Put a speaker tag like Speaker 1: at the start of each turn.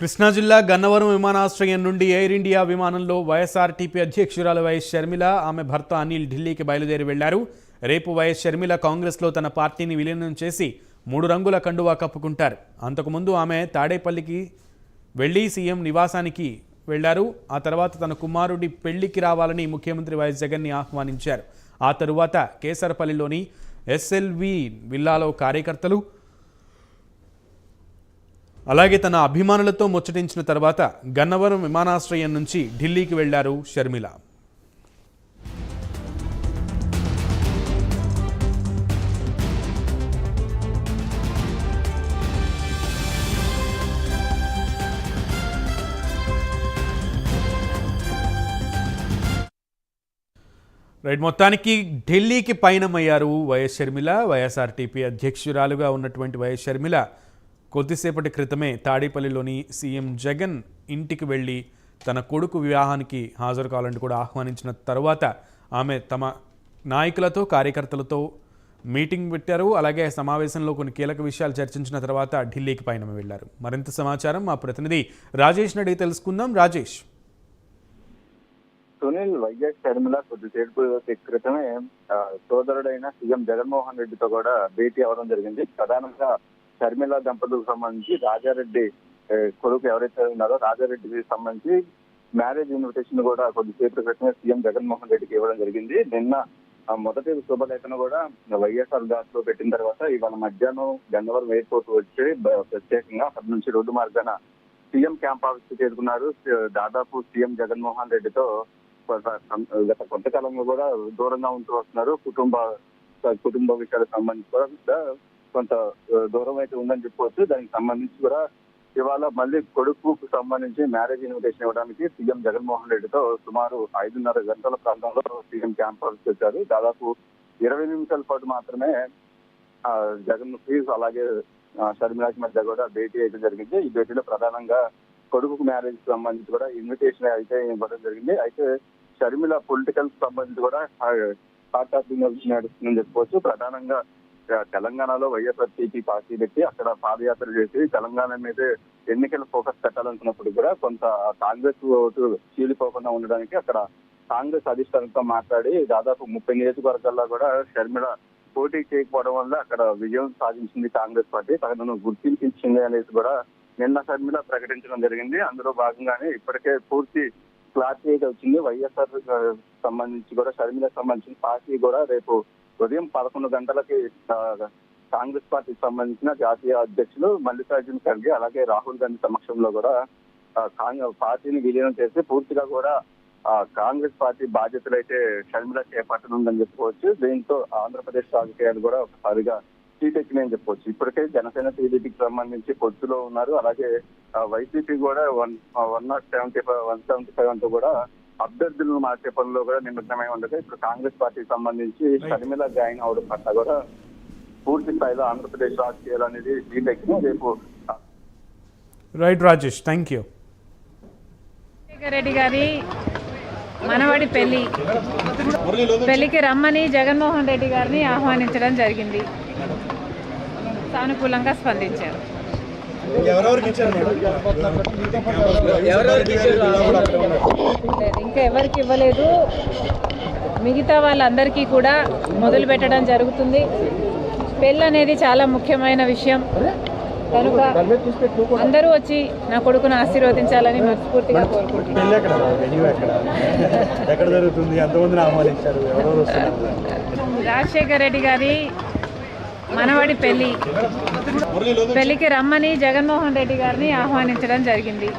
Speaker 1: కృష్ణా జిల్లా గన్నవరం విమానాశ్రయం నుండి ఎయిర్ ఇండియా విమానంలో వైఎస్ఆర్టీపీ అధ్యక్షురాలు వైఎస్ షర్మిల ఆమె భర్త అనిల్ ఢిల్లీకి బయలుదేరి వెళ్ళారు. రేపు వైఎస్ షర్మిల కాంగ్రెస్లో తన పార్టీని విలీనం చేసి మూడు రంగుల కండువా కప్పుకుంటారు. అంతకుముందు ఆమె తాడేపల్లికి వెళ్ళి సీఎం నివాసానికి వెళ్ళారు. ఆ తర్వాత తన కుమారుడి పెళ్ళికి రావాలని ముఖ్యమంత్రి వైఎస్ జగన్ని ఆహ్వానించారు. ఆ తరువాత కేసరపల్లిలోని ఎస్ఎల్వి విల్లాలో కార్యకర్తలు అలాగే తన అభిమానులతో ముచ్చటించిన తర్వాత గన్నవరం విమానాశ్రయం నుంచి ఢిల్లీకి వెళ్ళారు షర్మిల. రైట్ మొత్తానికి ఢిల్లీకి పయనమయ్యారు వైఎస్ షర్మిల. వైఎస్ఆర్టీపీ అధ్యక్షురాలుగా ఉన్నటువంటి వైఎస్ షర్మిల కొద్దిసేపటి క్రితమే తాడేపల్లిలోని సీఎం జగన్ ఇంటికి వెళ్ళి తన కొడుకు వివాహానికి హాజరు కావాలని కూడా ఆహ్వానించిన తర్వాత ఆమె తమ నాయకులతో కార్యకర్తలతో మీటింగ్ పెట్టారు. అలాగే సమావేశంలో కొన్ని కీలక విషయాలు చర్చించిన తర్వాత ఢిల్లీకి పయనం వెళ్ళారు మరింత సమాచారం మా ప్రతినిధి రాజేష్ నడి తెలుసుకుందాం. రాజేష్.
Speaker 2: సునీల్ వైజాగ్ షర్మిల కొద్దిసేపు క్రితమే సోదరుడైన సీఎం జగన్మోహన్ రెడ్డితో కూడా భేటీ అవ్వడం జరిగింది. ప్రధానంగా షర్మిల దంపతులకు సంబంధించి రాజారెడ్డి కొడుకు ఎవరైతే ఉన్నారో రాజారెడ్డికి సంబంధించి మ్యారేజ్ ఇన్విటేషన్ కూడా కొద్దిసేపు క్రితమే సీఎం జగన్మోహన్ రెడ్డికి ఇవ్వడం జరిగింది. నిన్న ఆ, మొదటి శుభలేఖను కూడా వైఎస్ఆర్ దాస్లో పెట్టిన తర్వాత ఇవాళ మధ్యాహ్నం గన్నవరం ఎయిర్పోర్ట్ వచ్చి ప్రత్యేకంగా అక్కడి నుంచి రోడ్డు మార్గాన సీఎం క్యాంప్ ఆఫీస్ చేరుకున్నారు. దాదాపు సీఎం జగన్మోహన్ రెడ్డితో కొంత- గత కొంతకాలంలో కూడా దూరంగా ఉంటూ వస్తున్నారు. కుటుంబ కుటుంబ విషయాలకు సంబంధించి కూడా కొంత దూరం అయితే ఉందని చెప్పవచ్చు దానికి సంబంధించి కూడా ఇవాళ మళ్ళీ కొడుకుకు సంబంధించి మ్యారేజ్ ఇన్విటేషన్ ఇవ్వడానికి సీఎం జగన్మోహన్ రెడ్డితో సుమారు ఐదున్నర గంటల ప్రాంతంలో సీఎం క్యాంప్ వచ్చారు. దాదాపు ఇరవై నిమిషాల పాటు మాత్రమే జగన్ ఫీజ్ అలాగే ఆ, షర్మిలాకి మధ్య కూడా భేటీ అయితే జరిగింది. ఈ భేటీలో ప్రధానంగా కొడుకు మ్యారేజ్ సంబంధించి కూడా ఇన్విటేషన్ అయితే ఇవ్వడం జరిగింది. అయితే షర్మిల పొలిటికల్ సంబంధించి కూడా హాట్ ఆఫ్ నడుస్తుందని చెప్పుకోవచ్చు ప్రధానంగా తెలంగాణలో వైఎస్ఆర్సీపీ పార్టీ పెట్టి అక్కడ పాదయాత్ర చేసి తెలంగాణ మీద ఎన్నికల ఫోకస్ పెట్టాలనుకున్నప్పుడు కూడా కొంత కాంగ్రెస్ ఓటు చీలిపోకుండా ఉండడానికి అక్కడ కాంగ్రెస్ అధిష్టానంతో మాట్లాడి దాదాపు ముప్పై నియోజకవర్గాల్లో కూడా షర్మిల పోటీ చేయకపోవడం వల్ల అక్కడ విజయం సాధించింది కాంగ్రెస్ పార్టీ. తనను గుర్తింపించింది అనేది కూడా నిన్న షర్మిల ప్రకటించడం జరిగింది. అందులో భాగంగానే ఇప్పటికే పూర్తి క్లారిటీ అయితే వచ్చింది. వైఎస్ఆర్ సంబంధించి కూడా షర్మిల సంబంధించిన పార్టీ కూడా రేపు ఉదయం పదకొండు గంటలకి కాంగ్రెస్ పార్టీకి సంబంధించిన జాతీయ అధ్యక్షులు మల్లికార్జున ఖర్గే అలాగే రాహుల్ గాంధీ సమక్షంలో కూడా కాంగ్రెస్ పార్టీని విలీనం చేసి పూర్తిగా కూడా కాంగ్రెస్ పార్టీ బాధ్యతలు అయితే షర్మిల చేపట్టనుందని చెప్పుకోవచ్చు. దీంతో ఆంధ్రప్రదేశ్ రాజకీయాలు కూడా ఒకసారిగా చీటెక్కినాయని చెప్పవచ్చు ఇప్పటికే జనసేన టీడీపీకి సంబంధించి పొత్తులో ఉన్నారు. అలాగే వైసీపీ కూడా one one not seventy five one seventy five అంటూ కూడా అభ్యర్థులను మార్చే పనిలో కూడా నిమగ్నమై ఉండగా ఇప్పుడు కాంగ్రెస్ పార్టీకి సంబంధించి షర్మిల జాయిన్ అవడం పట్ల కూడా పూర్తి స్థాయిలో ఆంధ్రప్రదేశ్ రాజకీయాలు అనేది చీటెక్కిన రేపు
Speaker 1: right Rajesh thank you
Speaker 3: Reddy గారి మనవడి పెళ్ళి. పెళ్ళికి రమ్మని జగన్మోహన్ రెడ్డి గారిని ఆహ్వానించడం జరిగింది. సానుకూలంగా స్పందించారు. ఇంకా ఎవరికి ఇవ్వలేదు. మిగతా వాళ్ళందరికీ కూడా మొదలు పెట్టడం జరుగుతుంది. పెళ్ళి అనేది చాలా ముఖ్యమైన విషయం. కనుక అందరూ వచ్చి నా కొడుకును ఆశీర్వదించాలని మనస్ఫూర్తిగా కోరుకుంటున్నాను. రాజశేఖర రెడ్డి గారి మనవడి పెళ్ళి. పెళ్ళికి రమ్మని జగన్మోహన్ రెడ్డి గారిని ఆహ్వానించడం జరిగింది.